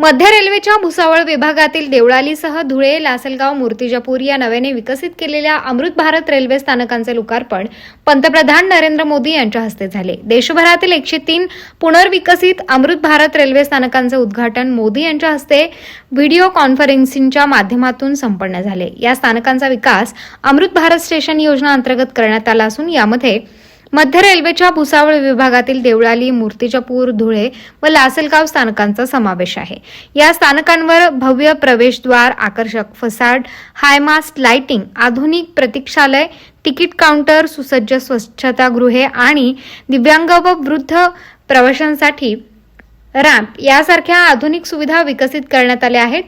मध्य रेल्वेच्या भुसावळ विभागातील देवळालीसह धुळे लासलगाव मूर्तिजापूर या नव्याने विकसित केलेल्या अमृत भारत रेल्वे स्थानकांचे लोकार्पण पंतप्रधान नरेंद्र मोदी यांच्या हस्ते झाले. देशभरातील एकशे तीन पुनर्विकसित अमृत भारत रेल्वे स्थानकांचे उद्घाटन मोदी यांच्या हस्ते व्हिडिओ कॉन्फरन्सिंगच्या माध्यमातून संपन्न झाले. या स्थानकांचा विकास अमृत भारत स्टेशन योजना अंतर्गत करण्यात आला असून यामध्ये मध्य रेल्वेच्या भुसावळ विभागातील देवळाली मूर्तिजापूर धुळे व लासलगाव स्थानकांचा समावेश आहे. या स्थानकांवर भव्य प्रवेशद्वार आकर्षक फसाड हायमास्ट लाइटिंग आधुनिक प्रतीक्षालय तिकीट काउंटर सुसज्ज स्वच्छतागृहे आणि दिव्यांग व वृद्ध प्रवाशांसाठी रॅम्प यासारख्या आधुनिक सुविधा विकसित करण्यात आल्या आहेत.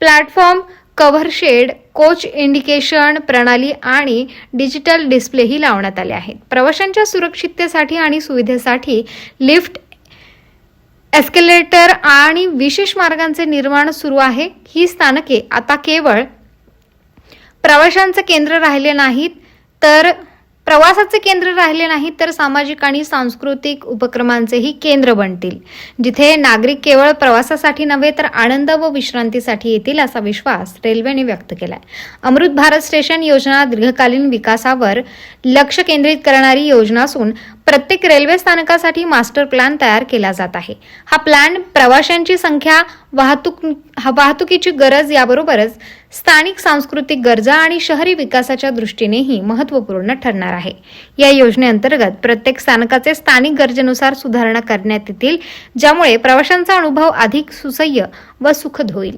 प्लॅटफॉर्म कव्हरशेड कोच इंडिकेशन प्रणाली आणि डिजिटल डिस्प्लेही लावण्यात आले आहेत. प्रवाशांच्या सुरक्षिततेसाठी आणि सुविधेसाठी लिफ्ट एस्केलेटर आणि विशेष मार्गांचे निर्माण सुरू आहे. ही स्थानके आता केवळ प्रवाशांचं केंद्र राहिले नाहीत तर प्रवासाचे केंद्र राहिले नाही तर सामाजिक आणि सांस्कृतिक उपक्रमांचेही केंद्र बनतील. जिथे नागरिक केवळ प्रवासासाठी नव्हे तर आनंद व विश्रांतीसाठी येतील असा विश्वास रेल्वेने व्यक्त केलाय. अमृत भारत स्टेशन योजना दीर्घकालीन विकासावर लक्ष केंद्रित करणारी योजना असून प्रत्येक रेल्वे स्थानकासाठी मास्टर प्लॅन तयार केला जात आहे. हा प्लॅन प्रवाशांची संख्या वाहतूक हा वाहतुकीची गरज याबरोबरच स्थानिक सांस्कृतिक गरजा आणि शहरी विकासाच्या दृष्टीनेही महत्त्वपूर्ण ठरणार आहे. या योजनेअंतर्गत प्रत्येक स्थानकाचे स्थानिक गरजेनुसार सुधारणा करण्यात येतील ज्यामुळे प्रवाशांचा अनुभव अधिक सुसह्य व सुखद होईल.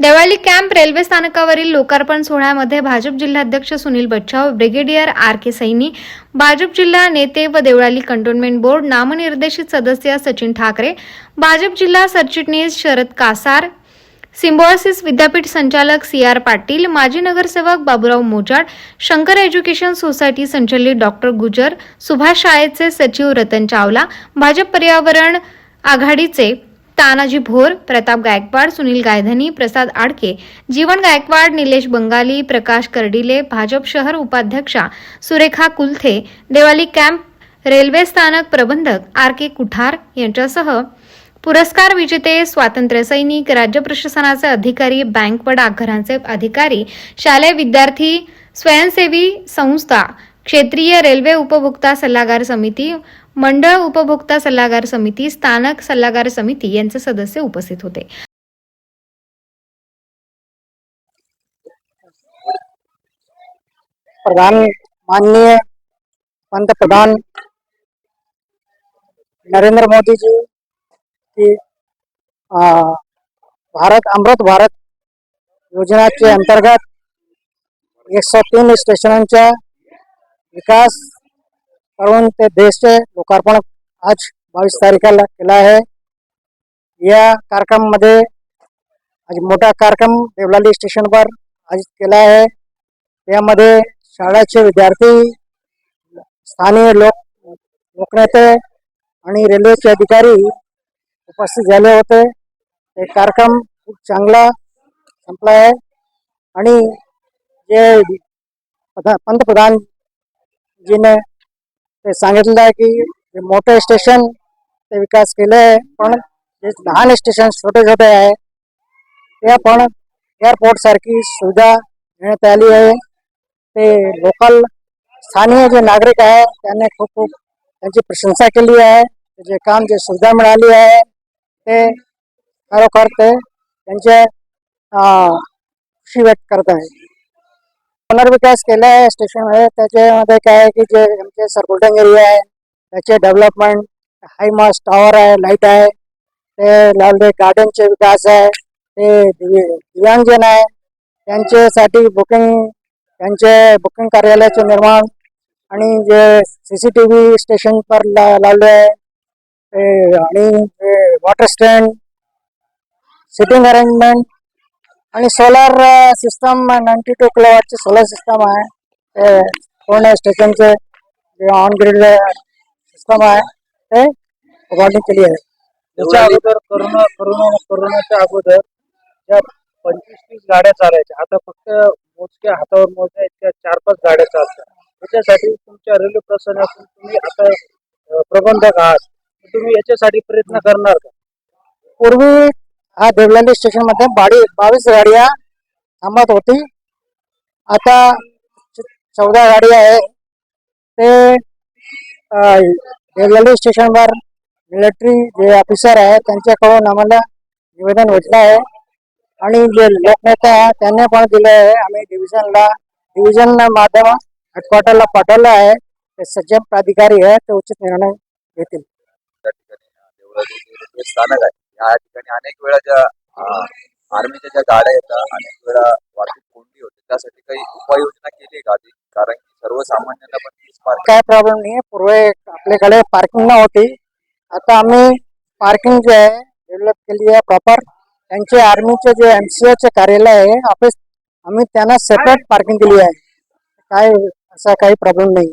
देवाली कॅम्प रेल्वे स्थानकावरील लोकार्पण सोहळ्यामध्ये भाजप जिल्हाध्यक्ष Sunil Bachhav brigadier R K Saini Bhajap जिल्हा नेते व देवळाली कंटोन्मेंट बोर्ड नामनिर्देशित सदस्य सचिन ठाकरे भाजप जिल्हा सरचिटणीस शरद कासार सिम्बॉयसिस विद्यापीठ संचालक सी आर पाटील माजी नगरसेवक बाबुराव मोजाड शंकर एज्युकेशन सोसायटी संचालित डॉक्टर गुजर सुभाष शाळेचे सचिव रतन चावला भाजप पर्यावरण आघाडीचे तानाजी भोर प्रताप गायकवाड सुनील गायधनी प्रसाद आडके जीवन गायकवाड निलेश बंगाली प्रकाश कर्डिले भाजप शहर उपाध्यक्षा सुरेखा कुलथे देवाली कॅम्प रेल्वे स्थानक प्रबंधक आर के कुठार यांच्यासह पुरस्कार विजेते स्वातंत्र्य सैनिक राज्य प्रशासनाचे अधिकारी बँक व डाकघरांचे अधिकारी शालेय विद्यार्थी स्वयंसेवी संस्था क्षेत्रीय रेल्वे उपभोक्ता सल्लागार समिती मंडळ उपभोक्ता सल्लागार समिती स्थानक सल्लागार समिती यांचे सदस्य उपस्थित होते. प्रधान माननीय पंतप्रधान नरेंद्र मोदी जी की भारत अमृत भारत योजनाचे अंतर्गत एकशे तीन स्टेशनांचा विकास करून ते देशचे लोकार्पण आज बावीस तारखेला केला आहे. या कार्यक्रमामध्ये आज मोठा कार्यक्रम देवलाली स्टेशनवर आज केला आहे. यामध्ये शाळेचे विद्यार्थी स्थानीय लोक लोकनेते आणि रेल्वेचे अधिकारी उपस्थित झाले होते. हे कार्यक्रम खूप चांगला संपला आहे. आणि जे पंतप्रधानजीने ते सांगितलं आहे की जे मोठे स्टेशन ते विकास केले आहे पण जे लहान स्टेशन छोटे छोटे आहे ते पण एअरपोर्ट सारखी सुविधा देण्यात आली आहे. ते लोकल स्थानीय जे नागरिक आहे त्यांनी खूप खूप त्यांची प्रशंसा केली आहे. जे काम जे सुविधा मिळाली आहे ते खरोखर ते त्यांचे खुशी व्यक्त करत आहे. पुनर्विकास केला आहे स्टेशन आहे त्याच्यामध्ये काय आहे की जे आमचे सरकुलटिंग एरिया आहे त्याचे डेव्हलपमेंट हाय मास्ट टॉवर आहे लाइट आहे. ते लावले गार्डनचे विकास आहे. ते दिव्यांगजन आहे. त्यांच्यासाठी बुकिंग त्यांचे बुकिंग कार्यालयाचे निर्माण आणि जे C C T V station पर ला लावले आहे. आणि वॉटर स्टँड सिटिंग अरेंजमेंट आणि सोलार सिस्टम नाईन्टी टू किलोवॅटचे सोलर सिस्टम आहे. ते पूर्ण स्टेशनचे जे ऑन ग्रीड सिस्टम आहे ते उभारणी केली आहे. त्याच्या अगोदर करोना करोना करोनाच्या अगोदर ज्या पंचवीस तीस गाड्या चालायच्या आता फक्त मोजक्या हातावर मोजण्या इतक्या चार पाच गाड्या चालतात. त्याच्यासाठी तुमच्या रेल्वे प्रशासनातून तुम्ही आता प्रबंधक आहात तुम्ही याच्यासाठी प्रयत्न करणार का? पूर्वी हा देवलाली स्टेशनमध्ये बावीस गाड्या थांबत होती. आता चौदा गाडी आहे. ते अं, देवलाली स्टेशनवर मिलिटरी जे ऑफिसर आहे त्यांच्याकडून आम्हाला निवेदन भेटलं आहे. आणि जे लोकनेता आहे त्यांनी पण दिलं आहे. आम्ही डिव्हिजनला डिव्हिजन माध्यम हेडक्वार्टरला पाठवलं आहे. ते सज्जन प्राधिकारी आहे ते उचित निर्णय घेतील. स्थानक आहे. या ठिकाणी अनेक वेळा ज्या आर्मीच्या ज्या गाड्या येतात अनेक वेळा वाहतूक कोंडी होते त्यासाठी काही उपाययोजना केली आहे का आधी? कारण की सर्वसामान्यांना पण काय प्रॉब्लेम नाही. आहे पूर्वी आपल्याकडे पार्किंग नव्हती. आता आम्ही पार्किंग जे आहे डेव्हलप केली आहे प्रॉपर त्यांचे आर्मीचे जे एम सी चे कार्यालय आहे ऑफिस आम्ही त्यांना सेपरेट पार्किंग दिली आहे. काय असा काही प्रॉब्लेम नाही.